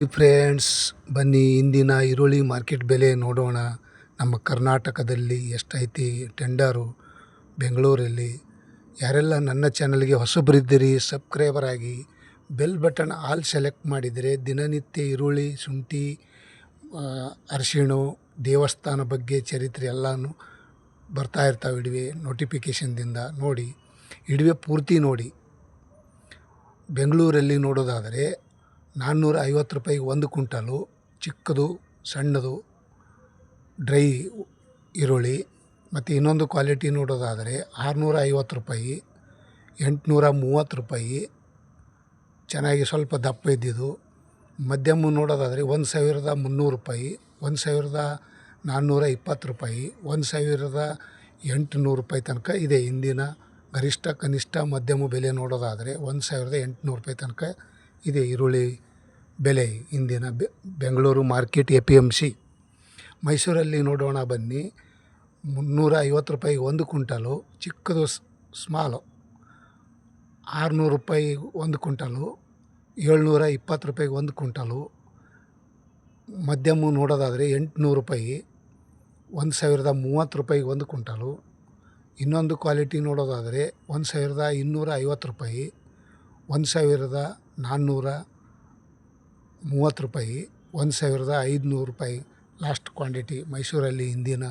Friends ಬನ್ನಿ, ಇಂದಿನ ಈರುಳ್ಳಿ ಮಾರ್ಕೆಟ್ ಬೆಲೆ ನೋಡೋಣ. ನಮ್ಮ ಕರ್ನಾಟಕದಲ್ಲಿ ಎಷ್ಟೈತಿ ಟೆಂಡರು ಬೆಂಗಳೂರಲ್ಲಿ. ಯಾರೆಲ್ಲ ನನ್ನ ಚಾನಲ್ಗೆ ಹೊಸಬರಿದ್ದೀರಿ ಸಬ್ಸ್ಕ್ರೈಬರ್ ಆಗಿ ಬೆಲ್ ಬಟನ್ ಆಲ್ ಸೆಲೆಕ್ಟ್ ಮಾಡಿದರೆ ದಿನನಿತ್ಯ ಈರುಳ್ಳಿ, ಶುಂಠಿ ಅರಿಶಿಣು, ದೇವಸ್ಥಾನ ಬಗ್ಗೆ ಚರಿತ್ರೆ ಎಲ್ಲನೂ ಬರ್ತಾ ಇರ್ತಾವೆ ಇಡುವೆ ನೋಟಿಫಿಕೇಷನ್ದಿಂದ ನೋಡಿ. ಇಡುವೆ ಪೂರ್ತಿ ನೋಡಿ. ಬೆಂಗಳೂರಲ್ಲಿ ನೋಡೋದಾದರೆ ನಾನ್ನೂರ ಐವತ್ತು ರೂಪಾಯಿಗೆ ಒಂದು ಕುಂಟಲು ಚಿಕ್ಕದು, ಸಣ್ಣದು, ಡ್ರೈ ಈರುಳ್ಳಿ ಮತ್ತು ಇನ್ನೊಂದು ಕ್ವಾಲಿಟಿ ನೋಡೋದಾದರೆ ಆರುನೂರ ಐವತ್ತು ರೂಪಾಯಿ ಎಂಟುನೂರ ಮೂವತ್ತು ರೂಪಾಯಿ. ಚೆನ್ನಾಗಿ ಸ್ವಲ್ಪ ದಪ್ಪ ಇದ್ದಿದ್ದು. ಮಧ್ಯಮ ನೋಡೋದಾದರೆ ಒಂದು ಸಾವಿರದ ಮುನ್ನೂರು ರೂಪಾಯಿ, ಒಂದು ಸಾವಿರದ ನಾನ್ನೂರ ಇಪ್ಪತ್ತು ರೂಪಾಯಿ, ಒಂದು ಸಾವಿರದ ಎಂಟುನೂರು ರೂಪಾಯಿ ತನಕ ಇದೆ. ಇಂದಿನ ಗರಿಷ್ಠ, ಕನಿಷ್ಠ ಮಧ್ಯಮ ಬೆಲೆ ನೋಡೋದಾದರೆ ಒಂದು ಸಾವಿರದ ಎಂಟುನೂರು ರೂಪಾಯಿ ತನಕ ಇದೆ ಈರುಳ್ಳಿ ಬೆಲೆ ಇಂದಿನ Bengaluru market A P M C. ಮೈಸೂರಲ್ಲಿ ನೋಡೋಣ ಬನ್ನಿ. ಮುನ್ನೂರ ಐವತ್ತು ರೂಪಾಯಿಗೆ ಒಂದು ಕುಂಟಲು ಚಿಕ್ಕದು ಸ್ಮಾಲು ಆರುನೂರು ರೂಪಾಯಿ ಒಂದು ಕುಂಟಲು ಏಳ್ನೂರ ಇಪ್ಪತ್ತು ರೂಪಾಯಿಗೆ ಒಂದು ಕುಂಟಲು ಮಧ್ಯಮ ನೋಡೋದಾದರೆ ಎಂಟುನೂರು ರೂಪಾಯಿ, ಒಂದು ಸಾವಿರದ ಮೂವತ್ತು ರೂಪಾಯಿಗೆ ಒಂದು ಕುಂಟಲು ಇನ್ನೊಂದು ಕ್ವಾಲಿಟಿ ನೋಡೋದಾದರೆ ಒಂದು ಸಾವಿರದ ಇನ್ನೂರ ಐವತ್ತು ರೂಪಾಯಿ, ಒಂದು ಸಾವಿರದ ನಾನ್ನೂರ ಮೂವತ್ತು ರೂಪಾಯಿ, ಒಂದು ಸಾವಿರದ ಐದುನೂರು ರೂಪಾಯಿ ಲಾಸ್ಟ್ ಕ್ವಾಂಟಿಟಿ ಮೈಸೂರಲ್ಲಿ ಇಂದಿನ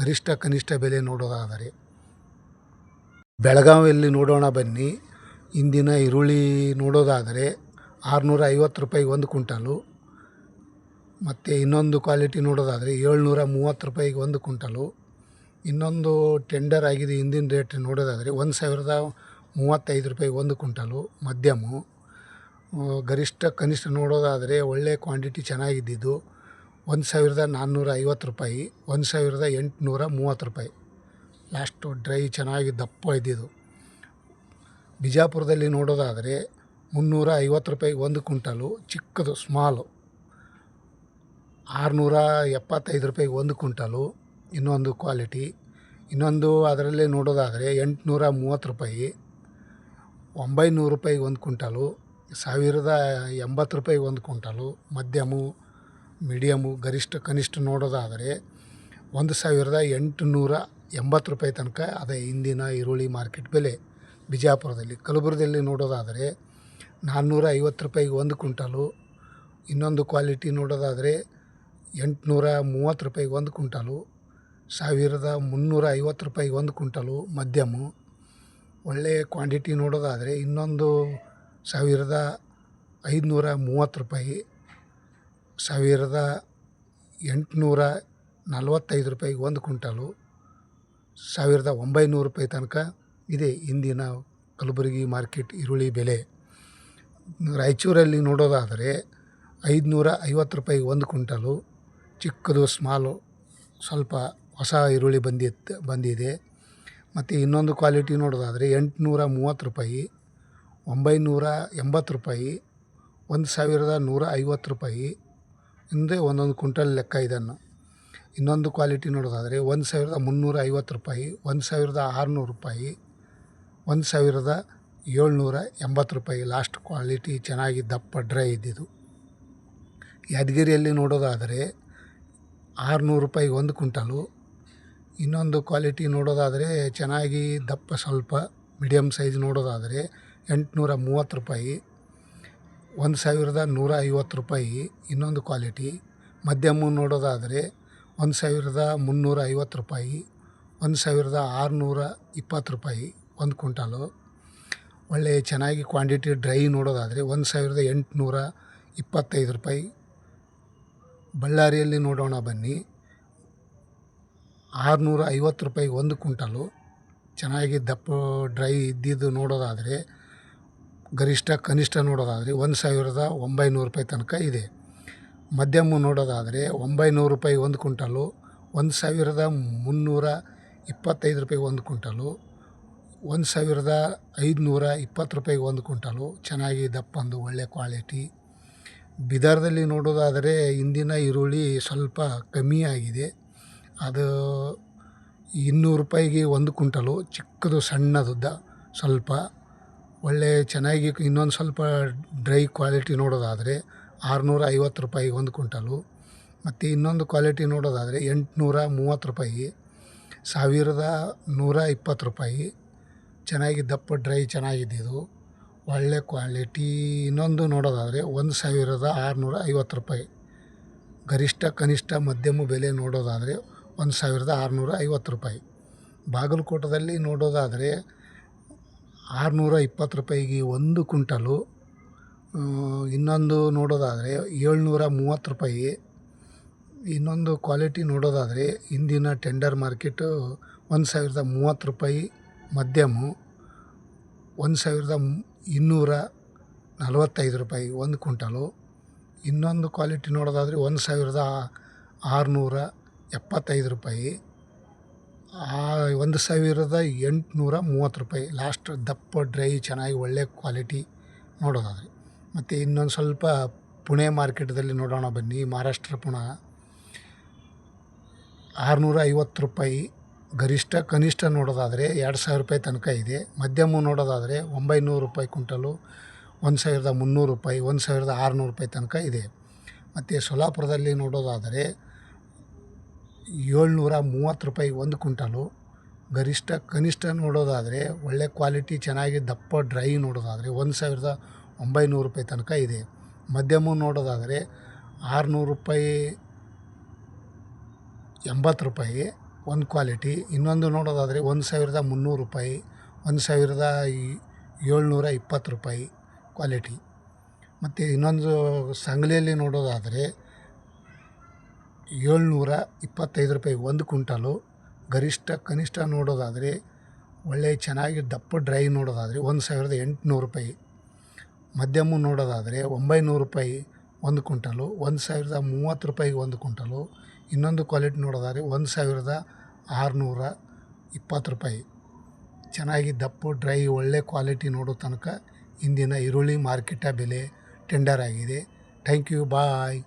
ಗರಿಷ್ಠ ಕನಿಷ್ಠ ಬೆಲೆ ನೋಡೋದಾದರೆ. ಬೆಳಗಾವಿಯಲ್ಲಿ ನೋಡೋಣ ಬನ್ನಿ. ಇಂದಿನ ಈರುಳ್ಳಿ ನೋಡೋದಾದರೆ ಆರುನೂರ ಐವತ್ತು ರೂಪಾಯಿ ಒಂದು ಕುಂಟಲು ಮತ್ತು ಇನ್ನೊಂದು ಕ್ವಾಲಿಟಿ ನೋಡೋದಾದರೆ ಏಳ್ನೂರ ಮೂವತ್ತು ರೂಪಾಯಿಗೆ ಒಂದು ಕುಂಟಲು ಇನ್ನೊಂದು ಟೆಂಡರ್ ಆಗಿದೆ, ಇಂದಿನ ರೇಟ್ ನೋಡೋದಾದರೆ ಒಂದು ಸಾವಿರದ ಮೂವತ್ತೈದು ರೂಪಾಯಿಗೆ ಒಂದು ಕುಂಟಲು ಮಧ್ಯಮ. ಗರಿಷ್ಠ ಕನಿಷ್ಠ ನೋಡೋದಾದರೆ ಒಳ್ಳೆಯ ಕ್ವಾಂಟಿಟಿ ಚೆನ್ನಾಗಿದ್ದಿದ್ದು ಒಂದು ಸಾವಿರದ ನಾನ್ನೂರ ಐವತ್ತು ರೂಪಾಯಿ, ಒಂದು ಸಾವಿರದ ಎಂಟುನೂರ ಮೂವತ್ತು ರೂಪಾಯಿ. ಲಾಸ್ಟು ಡ್ರೈ ಚೆನ್ನಾಗಿ ದಪ್ಪ ಇದ್ದಿದ್ದು. ಬಿಜಾಪುರದಲ್ಲಿ ನೋಡೋದಾದರೆ ಮುನ್ನೂರ ಐವತ್ತು ರೂಪಾಯಿಗೆ ಒಂದು ಕುಂಟಲು ಚಿಕ್ಕದು ಸ್ಮಾಲು ಆರುನೂರ ಎಪ್ಪತ್ತೈದು ರೂಪಾಯಿಗೆ ಒಂದು ಕುಂಟಲು ಇನ್ನೊಂದು ಕ್ವಾಲಿಟಿ ಇನ್ನೊಂದು ಅದರಲ್ಲೇ ನೋಡೋದಾದರೆ ಎಂಟುನೂರ ಮೂವತ್ತು ರೂಪಾಯಿ, ಒಂಬೈನೂರು ರೂಪಾಯಿಗೆ ಒಂದು ಕುಂಟಲು ಸಾವಿರದ ಎಂಬತ್ತು ರೂಪಾಯಿ ಒಂದು ಕುಂಟಲು ಮಧ್ಯಮ, ಮೀಡಿಯಮು, ಗರಿಷ್ಠ, ಕನಿಷ್ಠ ನೋಡೋದಾದರೆ ಒಂದು ಸಾವಿರದ ಎಂಟುನೂರ ಎಂಬತ್ತು ರೂಪಾಯಿ ತನಕ ಅದೇ ಇಂದಿನ ಈರುಳ್ಳಿ ಮಾರ್ಕೆಟ್ ಬೆಲೆ. ಬಿಜಾಪುರದಲ್ಲಿ ಕಲಬುರದಲ್ಲಿ ನೋಡೋದಾದರೆ ನಾನ್ನೂರ ಐವತ್ತು ರೂಪಾಯಿಗೆ ಒಂದು ಕುಂಟಲು ಇನ್ನೊಂದು ಕ್ವಾಲಿಟಿ ನೋಡೋದಾದರೆ ಎಂಟುನೂರ ಮೂವತ್ತು ರೂಪಾಯಿಗೆ ಒಂದು ಕುಂಟಲು ಸಾವಿರದ ಮುನ್ನೂರ ಐವತ್ತು ರೂಪಾಯಿಗೆ ಒಂದು ಕುಂಟಲು ಮಧ್ಯಮ. ಒಳ್ಳೆಯ ಕ್ವಾಂಟಿಟಿ ನೋಡೋದಾದರೆ ಇನ್ನೊಂದು ಸಾವಿರದ ಐದುನೂರ ಮೂವತ್ತು ರೂಪಾಯಿ, ಸಾವಿರದ ಎಂಟುನೂರ ನಲವತ್ತೈದು ರೂಪಾಯಿಗೆ ಒಂದು ಕುಂಟಲು ಸಾವಿರದ ಒಂಬೈನೂರು ರೂಪಾಯಿ ತನಕ ಇದೆ ಇಂದಿನ ಕಲಬುರಗಿ ಮಾರ್ಕೆಟ್ ಈರುಳ್ಳಿ ಬೆಲೆ. ರಾಯಚೂರಲ್ಲಿ ನೋಡೋದಾದರೆ ಐದುನೂರ ಐವತ್ತು ರೂಪಾಯಿಗೆ ಒಂದು ಕುಂಟಲು ಚಿಕ್ಕದು ಸ್ಮಾಲು ಸ್ವಲ್ಪ ಹೊಸ ಈರುಳ್ಳಿ ಬಂದಿತ್ತು, ಬಂದಿದೆ. ಮತ್ತು ಇನ್ನೊಂದು ಕ್ವಾಲಿಟಿ ನೋಡೋದಾದರೆ ಎಂಟುನೂರ ಮೂವತ್ತು ರೂಪಾಯಿ ಒಂಬೈನೂರ ಎಂಬತ್ತು ರೂಪಾಯಿ, ಒಂದು ಸಾವಿರದ ನೂರ ಐವತ್ತು ರೂಪಾಯಿ. ಹಿಂದೆ ಒಂದೊಂದು ಕುಂಟಲ್ ಲೆಕ್ಕ ಇದನ್ನು ಇನ್ನೊಂದು ಕ್ವಾಲಿಟಿ ನೋಡೋದಾದರೆ, ಒಂದು ಸಾವಿರದ ಮುನ್ನೂರ ಐವತ್ತು ರೂಪಾಯಿ, ಒಂದು ಸಾವಿರದ ಆರುನೂರು ರೂಪಾಯಿ, ಒಂದು ಸಾವಿರದ ಏಳ್ನೂರ ಎಂಬತ್ತು ರೂಪಾಯಿ. ಲಾಸ್ಟ್ ಕ್ವಾಲಿಟಿ ಚೆನ್ನಾಗಿ ದಪ್ಪ ಡ್ರೈ ಇದ್ದಿದ್ದು. ಯಾದಗಿರಿಯಲ್ಲಿ ನೋಡೋದಾದರೆ, ಆರುನೂರು ರೂಪಾಯಿಗೆ ಒಂದು ಕುಂಟಲು ಇನ್ನೊಂದು ಕ್ವಾಲಿಟಿ ನೋಡೋದಾದರೆ, ಚೆನ್ನಾಗಿ ದಪ್ಪ ಸ್ವಲ್ಪ ಮೀಡಿಯಮ್ ಸೈಜ್ ನೋಡೋದಾದರೆ ಎಂಟುನೂರ ಮೂವತ್ತು ರೂಪಾಯಿ, ಒಂದು ಸಾವಿರದ ನೂರ ಐವತ್ತು ರೂಪಾಯಿ ಇನ್ನೊಂದು ಕ್ವಾಲಿಟಿ. ಮಧ್ಯಮ ನೋಡೋದಾದರೆ ಒಂದು ಸಾವಿರದ ಮುನ್ನೂರ ಐವತ್ತು ರೂಪಾಯಿ, ಒಂದು ಸಾವಿರದ ಆರುನೂರ ಇಪ್ಪತ್ತು ರೂಪಾಯಿ ಒಂದು ಕ್ವಿಂಟಲು. ಒಳ್ಳೆಯ ಚೆನ್ನಾಗಿ ಕ್ವಾಂಟಿಟಿ ಡ್ರೈ ನೋಡೋದಾದರೆ ಒಂದು ಸಾವಿರದ ಎಂಟುನೂರ ಇಪ್ಪತ್ತೈದು ರೂಪಾಯಿ. ಬಳ್ಳಾರಿಯಲ್ಲಿ ನೋಡೋಣ ಬನ್ನಿ. ಆರುನೂರ ಐವತ್ತು ರೂಪಾಯಿಗೆ ಒಂದು ಕ್ವಿಂಟಲು. ಚೆನ್ನಾಗಿ ದಪ್ಪ ಡ್ರೈ ಇದ್ದಿದ್ದು ನೋಡೋದಾದರೆ ಗರಿಷ್ಠ ಕನಿಷ್ಠ ನೋಡೋದಾದರೆ ಒಂದು ಸಾವಿರದ ಒಂಬೈನೂರು ರೂಪಾಯಿ ತನಕ ಇದೆ. ಮಧ್ಯಮ ನೋಡೋದಾದರೆ ಒಂಬೈನೂರು ರೂಪಾಯಿ ಒಂದು ಕುಂಟಲು ಒಂದು ಸಾವಿರದ ಮುನ್ನೂರ ಇಪ್ಪತ್ತೈದು ರೂಪಾಯಿ ಒಂದು ಕುಂಟಲು ಒಂದು ಸಾವಿರದ ಐದುನೂರ ಇಪ್ಪತ್ತು ರೂಪಾಯಿಗೆ ಒಂದು ಕುಂಟಲು ಚೆನ್ನಾಗಿ ದಪ್ಪಂದು ಒಳ್ಳೆ ಕ್ವಾಲಿಟಿ. ಬಿದರ್ದಲ್ಲಿ ನೋಡೋದಾದರೆ ಇಂದಿನ ಈರುಳ್ಳಿ ಸ್ವಲ್ಪ ಕಮ್ಮಿ ಆಗಿದೆ. ಅದು ಇನ್ನೂರು ರೂಪಾಯಿಗೆ ಒಂದು ಕುಂಟಲು ಚಿಕ್ಕದು ಸಣ್ಣದುದ್ದ ಸ್ವಲ್ಪ. ಒಳ್ಳೆ ಚೆನ್ನಾಗಿ ಇನ್ನೊಂದು ಸ್ವಲ್ಪ ಡ್ರೈ ಕ್ವಾಲಿಟಿ ನೋಡೋದಾದರೆ ಆರುನೂರ ಐವತ್ತು ರೂಪಾಯಿ ಒಂದು ಕ್ವಿಂಟಲು. ಮತ್ತು ಇನ್ನೊಂದು ಕ್ವಾಲಿಟಿ ನೋಡೋದಾದರೆ ಎಂಟುನೂರ ಮೂವತ್ತು ರೂಪಾಯಿ, ಸಾವಿರದ ನೂರ ಇಪ್ಪತ್ತು ರೂಪಾಯಿ. ಚೆನ್ನಾಗಿ ದಪ್ಪ ಡ್ರೈ ಚೆನ್ನಾಗಿದ್ದಿದ್ದು ಒಳ್ಳೆ ಕ್ವಾಲಿಟಿ. ಇನ್ನೊಂದು ನೋಡೋದಾದರೆ ಒಂದು ಸಾವಿರದ ಆರುನೂರ ಐವತ್ತು ರೂಪಾಯಿ. ಗರಿಷ್ಠ, ಕನಿಷ್ಠ ಮಧ್ಯಮ ಬೆಲೆ ನೋಡೋದಾದರೆ ಒಂದು ಸಾವಿರದ ಆರುನೂರ ಐವತ್ತು ರೂಪಾಯಿ. ಬಾಗಲಕೋಟದಲ್ಲಿ ನೋಡೋದಾದರೆ ಆರುನೂರ ಇಪ್ಪತ್ತು ರೂಪಾಯಿಗೆ ಒಂದು ಕುಂಟಲು ಇನ್ನೊಂದು ನೋಡೋದಾದರೆ ಏಳ್ನೂರ ಮೂವತ್ತು ರೂಪಾಯಿ. ಇನ್ನೊಂದು ಕ್ವಾಲಿಟಿ ನೋಡೋದಾದರೆ ಇಂದಿನ ಟೆಂಡರ್ ಮಾರ್ಕೆಟು ಒಂದು ಸಾವಿರದ ಮೂವತ್ತು ರೂಪಾಯಿ ಮಧ್ಯಮ, ಒಂದು ಸಾವಿರದ ಇನ್ನೂರ ನಲವತ್ತೈದು ರೂಪಾಯಿ ಒಂದು ಕುಂಟಲು ಇನ್ನೊಂದು ಕ್ವಾಲಿಟಿ ನೋಡೋದಾದರೆ ಒಂದು ಸಾವಿರದ ಆರುನೂರ ಎಪ್ಪತ್ತೈದು ರೂಪಾಯಿ. ಆ, ಒಂದು ಸಾವಿರದ ಎಂಟುನೂರ ಮೂವತ್ತು ರೂಪಾಯಿ. ಲಾಸ್ಟ್ ದಪ್ಪ, ಡ್ರೈ, ಚೆನ್ನಾಗಿ ಒಳ್ಳೆ ಕ್ವಾಲಿಟಿ ನೋಡೋದಾದರೆ. ಮತ್ತು ಇನ್ನೊಂದು ಸ್ವಲ್ಪ ಪುಣೆ ಮಾರ್ಕೆಟ್ದಲ್ಲಿ ನೋಡೋಣ ಬನ್ನಿ. ಮಹಾರಾಷ್ಟ್ರ ಪುಣ. ಆರುನೂರ ಐವತ್ತು ರೂಪಾಯಿ. ಗರಿಷ್ಠ, ಕನಿಷ್ಠ ನೋಡೋದಾದರೆ ಎರಡು ಸಾವಿರ ರೂಪಾಯಿ ತನಕ ಇದೆ. ಮಧ್ಯಮ ನೋಡೋದಾದರೆ ಒಂಬೈನೂರು ರೂಪಾಯಿ ಕುಂಟಲು ಒಂದು ಸಾವಿರದ ಮುನ್ನೂರು ರೂಪಾಯಿ, ಒಂದು ಸಾವಿರದ ಆರುನೂರು ರೂಪಾಯಿ ತನಕ ಇದೆ. ಮತ್ತು ಸೊಲಾಪುರದಲ್ಲಿ ನೋಡೋದಾದರೆ ಏಳ್ನೂರ ಮೂವತ್ತು ರೂಪಾಯಿ ಒಂದು ಕುಂಟಲು ಗರಿಷ್ಠ, ಕನಿಷ್ಠ ನೋಡೋದಾದರೆ ಒಳ್ಳೆ ಕ್ವಾಲಿಟಿ ಚೆನ್ನಾಗಿ ದಪ್ಪ ಡ್ರೈ ನೋಡೋದಾದರೆ ಒಂದು ಸಾವಿರದ ಒಂಬೈನೂರು ರೂಪಾಯಿ ತನಕ ಇದೆ. ಮಧ್ಯಮ ನೋಡೋದಾದರೆ ಆರುನೂರು ರೂಪಾಯಿ ಎಂಬತ್ತು ರೂಪಾಯಿ ಒಂದು ಕ್ವಾಲಿಟಿ. ಇನ್ನೊಂದು ನೋಡೋದಾದರೆ ಒಂದು ಸಾವಿರದ ಮುನ್ನೂರು ರೂಪಾಯಿ, ಒಂದು ಸಾವಿರದ ಏಳ್ನೂರ ಇಪ್ಪತ್ತು ರೂಪಾಯಿ ಕ್ವಾಲಿಟಿ. ಮತ್ತು ಇನ್ನೊಂದು ಸಂಗ್ಲಿಯಲ್ಲಿ ನೋಡೋದಾದರೆ ಏಳ್ನೂರ ಇಪ್ಪತ್ತೈದು ರೂಪಾಯಿ ಒಂದು ಕುಂಟಲು ಗರಿಷ್ಠ ಕನಿಷ್ಠ ನೋಡೋದಾದರೆ ಒಳ್ಳೆಯ ಚೆನ್ನಾಗಿ ದಪ್ಪ ಡ್ರೈ ನೋಡೋದಾದರೆ ಒಂದು ಸಾವಿರದ ಎಂಟುನೂರು ರೂಪಾಯಿ. ಮಧ್ಯಮ ನೋಡೋದಾದರೆ ಒಂಬೈನೂರು ರೂಪಾಯಿ ಒಂದು ಕುಂಟಲು ಒಂದು ಸಾವಿರದ ಮೂವತ್ತು ರೂಪಾಯಿಗೆ ಒಂದು ಕುಂಟಲು ಇನ್ನೊಂದು ಕ್ವಾಲಿಟಿ ನೋಡೋದಾದರೆ ಒಂದು ಸಾವಿರದ ಆರುನೂರ ಇಪ್ಪತ್ತು ರೂಪಾಯಿ. ಚೆನ್ನಾಗಿ ದಪ್ಪ ಡ್ರೈ ಒಳ್ಳೆ ಕ್ವಾಲಿಟಿ ನೋಡೋ ತನಕ ಇಂದಿನ ಈರುಳ್ಳಿ ಮಾರ್ಕೆಟ ಬೆಲೆ ಟೆಂಡರ್ ಆಗಿದೆ. Thank you bye